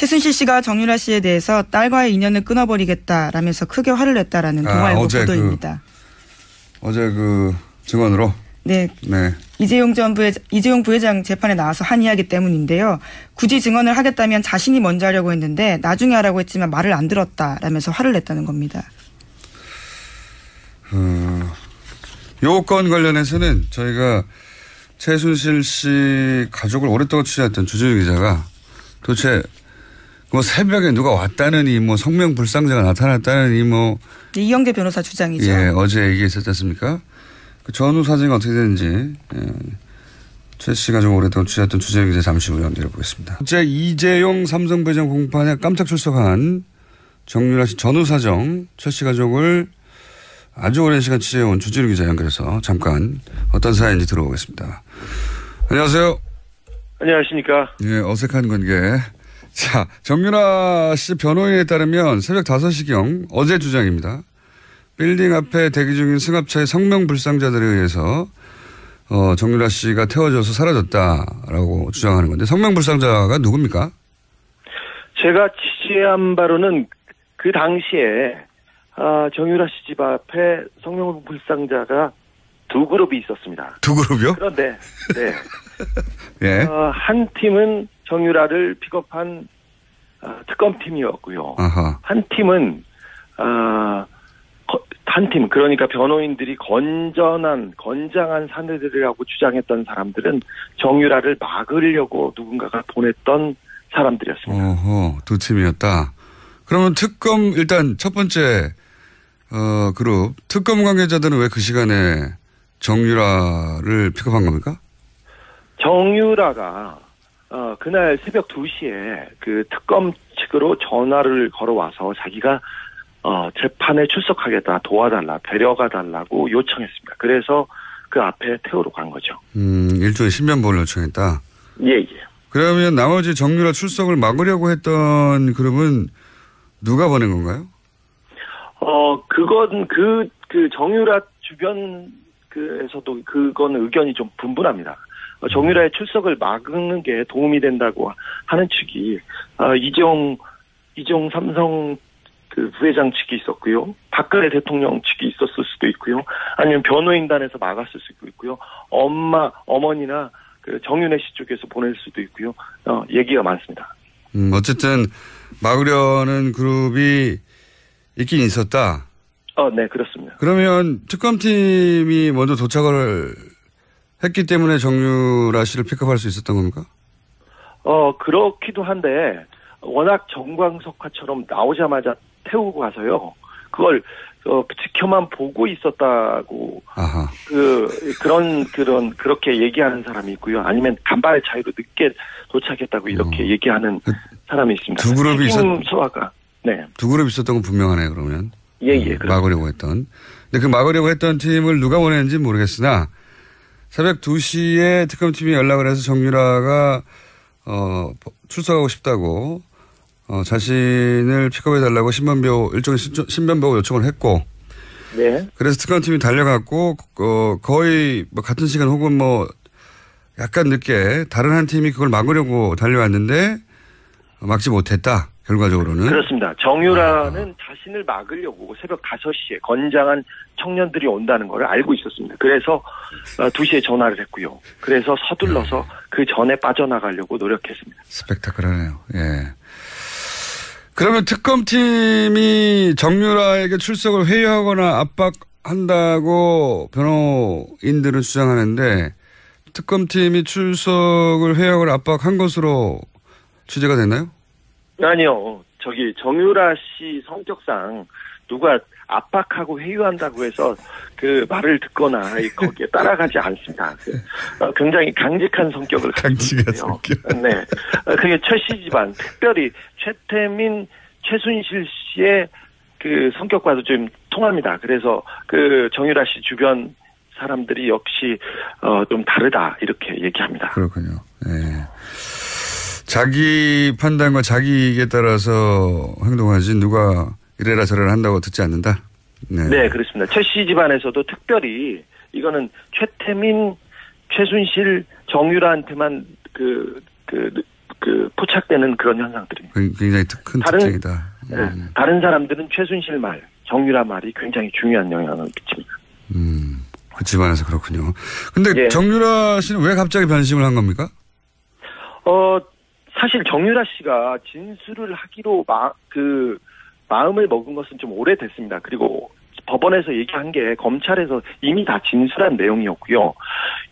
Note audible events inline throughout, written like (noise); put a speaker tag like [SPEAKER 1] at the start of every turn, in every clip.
[SPEAKER 1] 최순실 씨가 정유라 씨에 대해서 딸과의 인연을 끊어버리겠다라면서 크게 화를 냈다라는
[SPEAKER 2] 아,
[SPEAKER 1] 동아일보
[SPEAKER 2] 그-
[SPEAKER 1] 보도입니다.
[SPEAKER 2] 어제 그 증언으로
[SPEAKER 1] 네,
[SPEAKER 2] 네.
[SPEAKER 1] 이재용 전 부회 이재용 부회장 재판에 나와서 항의하기 때문인데요. 굳이 증언을 하겠다면 자신이 먼저 하려고 했는데 나중에 하라고 했지만 말을 안 들었다라면서 화를 냈다는 겁니다.
[SPEAKER 2] 어, 요건 관련해서는 저희가 최순실 씨 가족을 오랫동안 취재했던 주진우 기자가 도대체 뭐 새벽에 누가 왔다느니 뭐 성명 불상자가 나타났다느니 뭐
[SPEAKER 1] 네, 이영대 변호사 주장이죠.
[SPEAKER 2] 예, 어제 얘기했었지 않습니까? 그 전후 사정이 어떻게 되는지 예, 최 씨 가족 오랫동안 취재했던 주진우 기자 잠시 후에 연결해 보겠습니다. 어제 이재용 삼성 배정 공판에 깜짝 출석한 정유라 씨 전후 사정 최 씨 가족을 아주 오랜 시간 취재해온 주진우 기자 연결해서 잠깐 어떤 사연인지 들어보겠습니다. 안녕하세요.
[SPEAKER 3] 안녕하십니까.
[SPEAKER 2] 예, 어색한 관계. 자, 정유라 씨 변호인에 따르면 새벽 5시경 어제 주장입니다. 빌딩 앞에 대기 중인 승합차의 성명불상자들에 의해서 어, 정유라 씨가 태워져서 사라졌다라고 주장하는 건데 성명불상자가 누굽니까?
[SPEAKER 3] 제가 취재한 바로는 그 당시에 아, 정유라 씨 집 앞에 성명 불상자가 두 그룹이 있었습니다.
[SPEAKER 2] 두 그룹이요?
[SPEAKER 3] 그런데 네, (laughs)
[SPEAKER 2] 예.
[SPEAKER 3] 어, 한 팀은 정유라를 픽업한 어, 특검팀이었고요.
[SPEAKER 2] 아하.
[SPEAKER 3] 한 팀은 어, 거- 한 팀, 그러니까 변호인들이 건전한, 건장한 사내들이라고 주장했던 사람들은 정유라를 막으려고 누군가가 보냈던 사람들이었습니다.
[SPEAKER 2] 어허, 두 팀이었다. 그러면 특검 일단 첫 번째 어, 그룹 특검 관계자들은 왜 그 시간에 정유라를 픽업한 겁니까?
[SPEAKER 3] 정유라가 어, 그날 새벽 2시에 그 특검 측으로 전화를 걸어와서 자기가 어, 재판에 출석하겠다, 도와달라, 데려가 달라고 요청했습니다. 그래서 그 앞에 태우러 간 거죠.
[SPEAKER 2] 음, 일종의 신변보호를 요청했다.
[SPEAKER 3] 예, 예.
[SPEAKER 2] 그러면 나머지 정유라 출석을 막으려고 했던 그룹은 누가 보낸 건가요?
[SPEAKER 3] 어, 그건 그, 그 정유라 주변 그에서도 그건 의견이 좀 분분합니다. 어, 정유라의 출석을 막는 게 도움이 된다고 하는 측이, 어, 이재용, 이재용 삼성 그 부회장 측이 있었고요. 박근혜 대통령 측이 있었을 수도 있고요. 아니면 변호인단에서 막았을 수도 있고요. 엄마, 어머니나 그 정윤혜 씨 쪽에서 보낼 수도 있고요. 어, 얘기가 많습니다.
[SPEAKER 2] 음, 어쨌든 막으려는 그룹이 있긴 있었다.
[SPEAKER 3] 어, 네, 그렇습니다.
[SPEAKER 2] 그러면 특검팀이 먼저 도착을 했기 때문에 정유라 씨를 픽업할 수 있었던 겁니까?
[SPEAKER 3] 어, 그렇기도 한데, 워낙 정광석화처럼 나오자마자 태우고 가서요. 그걸, 어, 지켜만 보고 있었다고,
[SPEAKER 2] 아하.
[SPEAKER 3] 그, 그런, 그런, 그렇게 얘기하는 사람이 있고요. 아니면 간발의 차이로 늦게 도착했다고 이렇게
[SPEAKER 2] 어.
[SPEAKER 3] 얘기하는 사람이 있습니다.
[SPEAKER 2] 두 그룹이 있었-
[SPEAKER 3] 책임 소화가. 네.
[SPEAKER 2] 두 그룹 있었던 건 분명하네요, 그러면.
[SPEAKER 3] 예, 예.
[SPEAKER 2] 음. 막으려고 했던. 근데 그 막으려고 했던 팀을 누가 보냈는지 모르겠으나 새벽 2시에 특검팀이 연락을 해서 정유라가 어, 출석하고 싶다고 어, 자신을 픽업해달라고 신변보 일종의 신변보호 요청을 했고
[SPEAKER 3] 네.
[SPEAKER 2] 그래서 특검팀이 달려갔고 어, 거의 뭐 같은 시간 혹은 뭐 약간 늦게 다른 한 팀이 그걸 막으려고 달려왔는데 막지 못했다 결과적으로는
[SPEAKER 3] 그렇습니다. 정유라는 자신을 막으려고 새벽 5시에 건장한 청년들이 온다는 걸 알고 있었습니다. 그래서 어, 2시에 전화를 했고요. 그래서 서둘러서 그 전에 빠져나가려고 노력했습니다.
[SPEAKER 2] 스펙타클하네요. 예. 그러면 특검팀이 정유라에게 출석을 회유하거나 압박한다고 변호인들은 주장하는데 특검팀이 출석을 회유하거나 압박한 것으로 취재가 됐나요? (laughs)
[SPEAKER 3] 아니요. 저기 정유라 씨 성격상 누가 압박하고 회유한다고 해서 그 말을 듣거나 이 거기에 (laughs) 따라가지 않습니다. 그, 어, 굉장히 강직한 성격을
[SPEAKER 2] 강직한
[SPEAKER 3] 가지고 있고요. 네. 어, 그게 최씨 집안, 특별히 최태민, 최순실 씨의 그 성격과도 좀 통합니다. 그래서 그 정유라 씨 주변 사람들이 역시 어, 좀 다르다 이렇게 얘기합니다.
[SPEAKER 2] 그렇군요. 예. 자기 판단과 자기 이익에 따라서 행동하지 누가 이래라 저래라 한다고 듣지 않는다. 네.
[SPEAKER 3] 네, 그렇습니다. 최 씨 집안에서도 특별히 이거는 최태민, 최순실, 정유라한테만 그, 그, 그 포착되는 그런 현상들입니다.
[SPEAKER 2] 굉장히 큰
[SPEAKER 3] 다른-
[SPEAKER 2] 특징이다.
[SPEAKER 3] 네.
[SPEAKER 2] 음.
[SPEAKER 3] 다른 사람들은 최순실 말, 정유라 말이 굉장히 중요한 영향을 미칩니다.
[SPEAKER 2] 음, 그 집안에서 그렇군요. 근데
[SPEAKER 3] 예.
[SPEAKER 2] 정유라 씨는 왜 갑자기 변심을 한 겁니까?
[SPEAKER 3] 어, 사실 정유라 씨가 진술을 하기로 마, 그, 마음을 먹은 것은 좀 오래됐습니다. 그리고 법원에서 얘기한 게 검찰에서 이미 다 진술한 내용이었고요.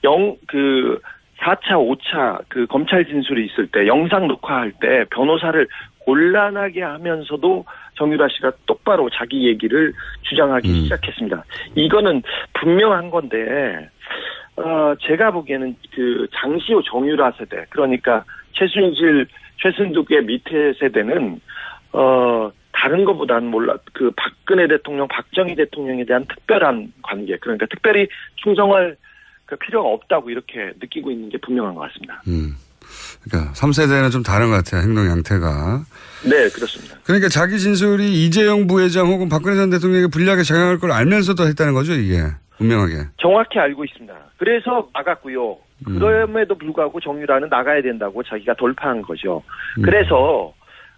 [SPEAKER 3] 영, 그, 4차, 5차 그 검찰 진술이 있을 때 영상 녹화할 때 변호사를 곤란하게 하면서도 정유라 씨가 똑바로 자기 얘기를 주장하기
[SPEAKER 2] 음.
[SPEAKER 3] 시작했습니다. 이거는 분명한 건데, 어, 제가 보기에는 그 장시호 정유라 세대, 그러니까 최순실, 최순득의 밑에 세대는, 어, 다른 것보다는 몰라, 그 박근혜 대통령, 박정희 대통령에 대한 특별한 관계, 그러니까 특별히 충성할 그 필요가 없다고 이렇게 느끼고 있는 게 분명한 것 같습니다.
[SPEAKER 2] 음. 그러니까 3세대는 좀 다른 것 같아요. 행동 양태가.
[SPEAKER 3] 네, 그렇습니다.
[SPEAKER 2] 그러니까 자기 진술이 이재용 부회장 혹은 박근혜 전 대통령에게 불리하게 작용할 걸 알면서도 했다는 거죠, 이게. 분명하게.
[SPEAKER 3] 정확히 알고 있습니다. 그래서 나갔고요.
[SPEAKER 2] 음.
[SPEAKER 3] 그럼에도 불구하고 정유라는 나가야 된다고 자기가 돌파한 거죠.
[SPEAKER 2] 음.
[SPEAKER 3] 그래서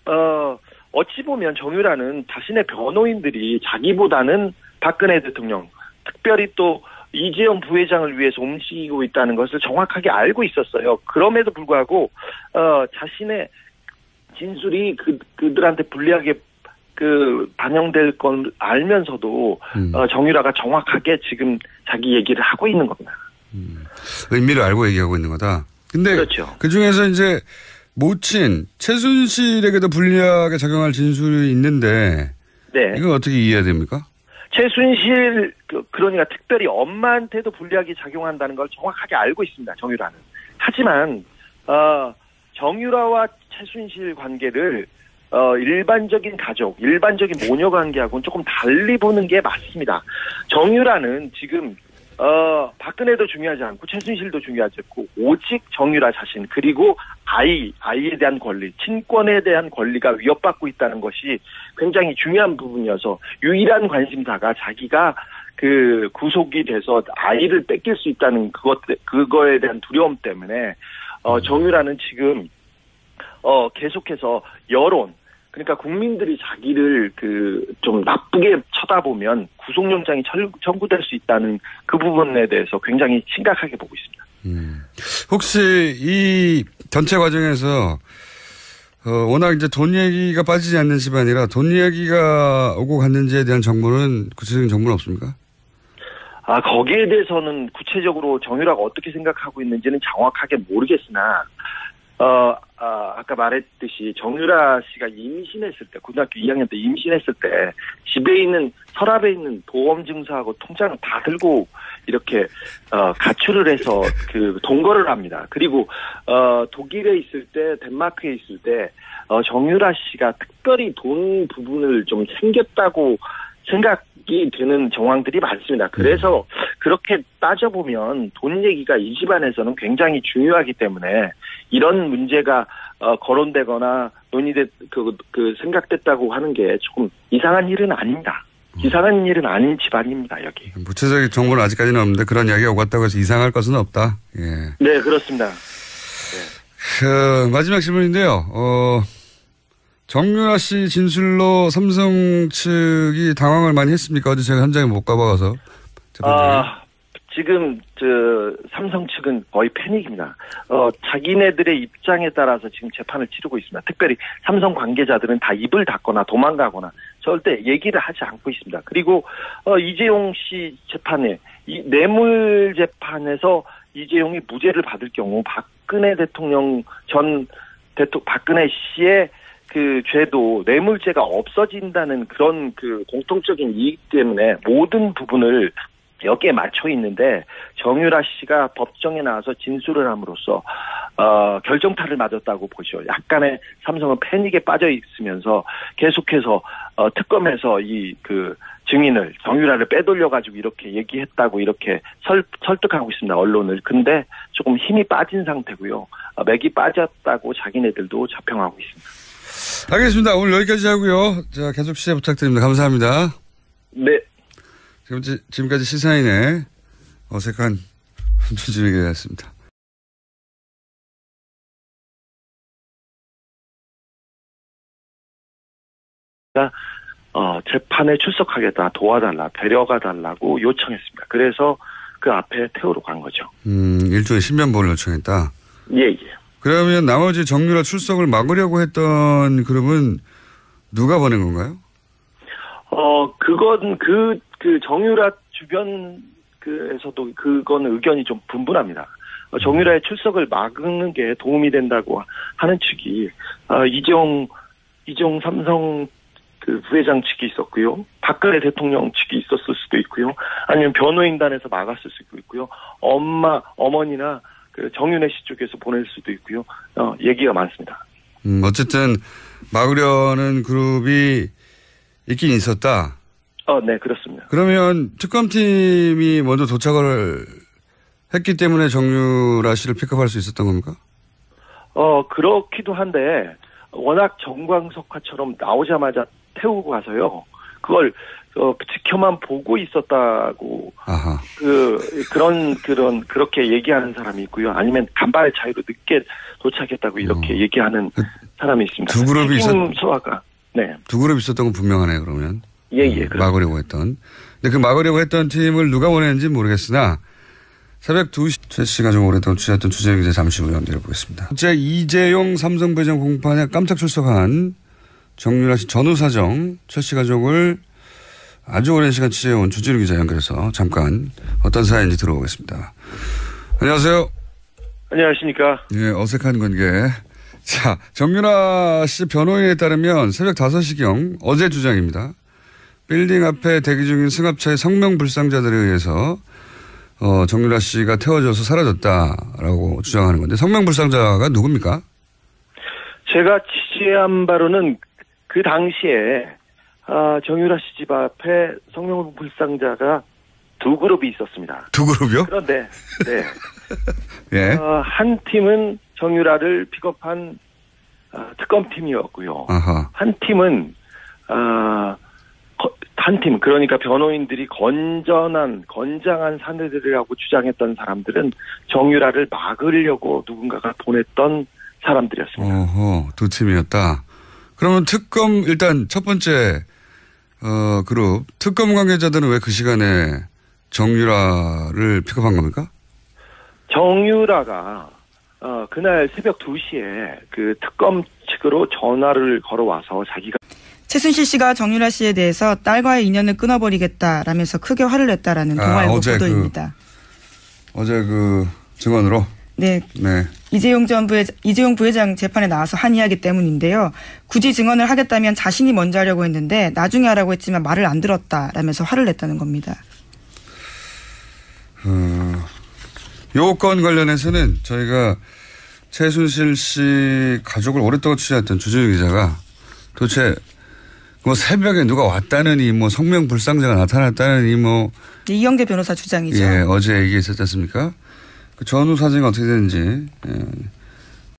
[SPEAKER 3] 어 어찌 보면 정유라는 자신의 변호인들이 자기보다는 박근혜 대통령, 특별히 또 이재용 부회장을 위해서 움직이고 있다는 것을 정확하게 알고 있었어요. 그럼에도 불구하고 어 자신의 진술이 그 그들한테 불리하게 그 반영될 건 알면서도
[SPEAKER 2] 음.
[SPEAKER 3] 어, 정유라가 정확하게 지금 자기 얘기를 하고 있는 겁니다.
[SPEAKER 2] 의미를 알고 얘기하고 있는 거다. 근데
[SPEAKER 3] 그렇죠.
[SPEAKER 2] 그 중에서 이제 모친 최순실에게도 불리하게 작용할 진술이 있는데
[SPEAKER 3] 네.
[SPEAKER 2] 이건 어떻게 이해해야 됩니까?
[SPEAKER 3] 최순실 그, 그러니까 특별히 엄마한테도 불리하게 작용한다는 걸 정확하게 알고 있습니다. 정유라는. 하지만 어, 정유라와 최순실 관계를 어, 일반적인 가족, 일반적인 모녀 관계하고는 조금 달리 보는 게 맞습니다. 정유라는 지금 어, 박근혜도 중요하지 않고 최순실도 중요하지 않고 오직 정유라 자신 그리고 아이, 아이에 대한 권리, 친권에 대한 권리가 위협받고 있다는 것이 굉장히 중요한 부분이어서 유일한 관심사가 자기가 그 구속이 돼서 아이를 뺏길 수 있다는 그것, 그거에 대한 두려움 때문에 어, 정유라는 지금 어, 계속해서 여론, 그러니까 국민들이 자기를 그 좀 나쁘게 쳐다보면 구속영장이 철- 청구될 수 있다는 그 부분에 대해서 굉장히 심각하게 보고 있습니다.
[SPEAKER 2] 음. 혹시 이 전체 과정에서 어, 워낙 이제 돈 얘기가 빠지지 않는 집안이라 돈 얘기가 오고 갔는지에 대한 정보는 구체적인 정보는 없습니까?
[SPEAKER 3] 아, 거기에 대해서는 구체적으로 정유라가 어떻게 생각하고 있는지는 정확하게 모르겠으나, 어, 아, 아까 말했듯이 정유라 씨가 임신했을 때, 고등학교 2학년 때 임신했을 때, 집에 있는, 서랍에 있는 보험 증서하고 통장을 다 들고 이렇게, 어, 가출을 해서 그 동거를 합니다. 그리고, 어, 독일에 있을 때, 덴마크에 있을 때, 어, 정유라 씨가 특별히 돈 부분을 좀 챙겼다고 생각이 되는 정황들이 많습니다. 그래서 그렇게 따져보면 돈 얘기가 이 집안에서는 굉장히 중요하기 때문에 이런 문제가 어, 거론되거나 논의됐, 그, 그, 생각됐다고 하는 게 조금 이상한 일은 아닙니다. 이상한 일은 아닌 집안입니다, 여기.
[SPEAKER 2] 구체적인 정보는 아직까지는 없는데 그런 이야기가 오고 갔다고 해서 이상할 것은 없다. 예.
[SPEAKER 3] 네, 그렇습니다.
[SPEAKER 2] 그 마지막 질문인데요. 어, 정유라 씨 진술로 삼성 측이 당황을 많이 했습니까? 어제 제가 현장에 못 가봐서.
[SPEAKER 3] 아, 지금 저 삼성 측은 거의 패닉입니다. 어, 자기네들의 입장에 따라서 지금 재판을 치르고 있습니다. 특별히 삼성 관계자들은 다 입을 닫거나 도망가거나 절대 얘기를 하지 않고 있습니다. 그리고 어, 이재용 씨 재판에 이 뇌물 재판에서 이재용이 무죄를 받을 경우 박근혜 대통령 전 대통령 박근혜 씨의 그 죄도 뇌물죄가 없어진다는 그런 그 공통적인 이익 때문에 모든 부분을 여기에 맞춰 있는데 정유라 씨가 법정에 나와서 진술을 함으로써 어 결정타를 맞았다고 보죠. 약간의 삼성은 패닉에 빠져 있으면서 계속해서 어 특검에서 이 그 증인을 정유라를 빼돌려 가지고 이렇게 얘기했다고 이렇게 설, 설득하고 있습니다. 언론을. 근데 조금 힘이 빠진 상태고요. 어, 맥이 빠졌다고 자기네들도 자평하고 있습니다.
[SPEAKER 2] 알겠습니다. 오늘 여기까지 하고요. 자, 계속 시제 부탁드립니다. 감사합니다.
[SPEAKER 3] 네.
[SPEAKER 2] 지금까지, 지금까지 시사인의 어색한 (laughs) 조짐에게였습니다.
[SPEAKER 3] 어, 재판에 출석하겠다, 도와달라, 데려가달라고 요청했습니다. 그래서 그 앞에 태우러 간 거죠.
[SPEAKER 2] 음, 일종의 신변보호를 요청했다?
[SPEAKER 3] 예, 예.
[SPEAKER 2] 그러면 나머지 정유라 출석을 막으려고 했던 그룹은 누가 보낸 건가요?
[SPEAKER 3] 어, 그건 그, 그 정유라 주변 그에서도 그건 의견이 좀 분분합니다. 어, 정유라의 출석을 막는 게 도움이 된다고 하는 측이, 어, 이재용, 이재용 삼성 그 부회장 측이 있었고요. 박근혜 대통령 측이 있었을 수도 있고요. 아니면 변호인단에서 막았을 수도 있고요. 엄마, 어머니나 그 정윤혜 씨 쪽에서 보낼 수도 있고요. 어, 얘기가 많습니다.
[SPEAKER 2] 음, 어쨌든 막으려는 그룹이 있긴 있었다.
[SPEAKER 3] 어, 네, 그렇습니다.
[SPEAKER 2] 그러면 특검팀이 먼저 도착을 했기 때문에 정유라 씨를 픽업할 수 있었던 겁니까?
[SPEAKER 3] 어, 그렇기도 한데, 워낙 정광석화처럼 나오자마자 태우고 가서요. 그걸, 어, 지켜만 보고 있었다고,
[SPEAKER 2] 아하.
[SPEAKER 3] 그, 그런, 그런, 그렇게 얘기하는 사람이 있고요. 아니면 간발의 차이로 늦게 도착했다고 이렇게
[SPEAKER 2] 어.
[SPEAKER 3] 얘기하는 사람이 있습니다.
[SPEAKER 2] 두 그룹이 있었-
[SPEAKER 3] 책임 소화가. 네.
[SPEAKER 2] 두 그룹 있었던 건 분명하네요, 그러면.
[SPEAKER 3] 예, 예.
[SPEAKER 2] 음. 막으려고 했던. 근데 그 막으려고 했던 팀을 누가 보냈는지 모르겠으나 새벽 2시 최 씨가 좀 오랫동안 취재했던 주제 기자 잠시 후에 연결해 보겠습니다. 어제 이재용 삼성 배정 공판에 깜짝 출석한 정유라 씨 전후 사정 최 씨 가족을 아주 오랜 시간 취재해온 주진우 기자 연결해서 잠깐 어떤 사연인지 들어보겠습니다. 안녕하세요.
[SPEAKER 3] 안녕하십니까.
[SPEAKER 2] 예, 어색한 관계. 자, 정유라 씨 변호인에 따르면 새벽 5시경 어제 주장입니다. 빌딩 앞에 대기 중인 승합차의 성명 불상자들에 의해서 어, 정유라 씨가 태워져서 사라졌다라고 주장하는 건데 성명 불상자가 누굽니까?
[SPEAKER 3] 제가 취재한 바로는 그 당시에 아, 정유라 씨 집 앞에 성명 불상자가 두 그룹이 있었습니다.
[SPEAKER 2] 두 그룹이요?
[SPEAKER 3] 그런데 네, (laughs)
[SPEAKER 2] 예.
[SPEAKER 3] 어, 한 팀은 정유라를 픽업한 아, 특검팀이었고요.
[SPEAKER 2] 아하.
[SPEAKER 3] 한 팀은 아, 거- 한 팀, 그러니까 변호인들이 건전한, 건장한 사내들이라고 주장했던 사람들은 정유라를 막으려고 누군가가 보냈던 사람들이었습니다.
[SPEAKER 2] 어허, 두 팀이었다. 그러면 특검 일단 첫 번째 어, 그룹 특검 관계자들은 왜 그 시간에 정유라를 픽업한 겁니까?
[SPEAKER 3] 정유라가 어, 그날 새벽 2시에 그 특검 측으로 전화를 걸어와서 자기가
[SPEAKER 1] 최순실 씨가 정유라 씨에 대해서 딸과의 인연을 끊어버리겠다라면서 크게 화를 냈다라는
[SPEAKER 2] 아,
[SPEAKER 1] 동아일보
[SPEAKER 2] 어제 그-
[SPEAKER 1] 보도입니다.
[SPEAKER 2] 어제 그 증언으로
[SPEAKER 1] 네,
[SPEAKER 2] 네.
[SPEAKER 1] 이재용 전 부회장, 이재용 부회장 재판에 나와서 한 이야기 때문인데요. 굳이 증언을 하겠다면 자신이 먼저 하려고 했는데 나중에 하라고 했지만 말을 안 들었다라면서 화를 냈다는 겁니다.
[SPEAKER 2] 어, 요건 관련해서는 저희가 최순실 씨 가족을 오랫동안 취재했던 주진우 기자가 도대체 뭐 새벽에 누가 왔다느니 뭐 성명 불상자가 나타났다느니 뭐
[SPEAKER 1] 네, 이영재 변호사 주장이죠.
[SPEAKER 2] 예, 어제 얘기했었지 않습니까? 그 전후 사정이 어떻게 되는지 예,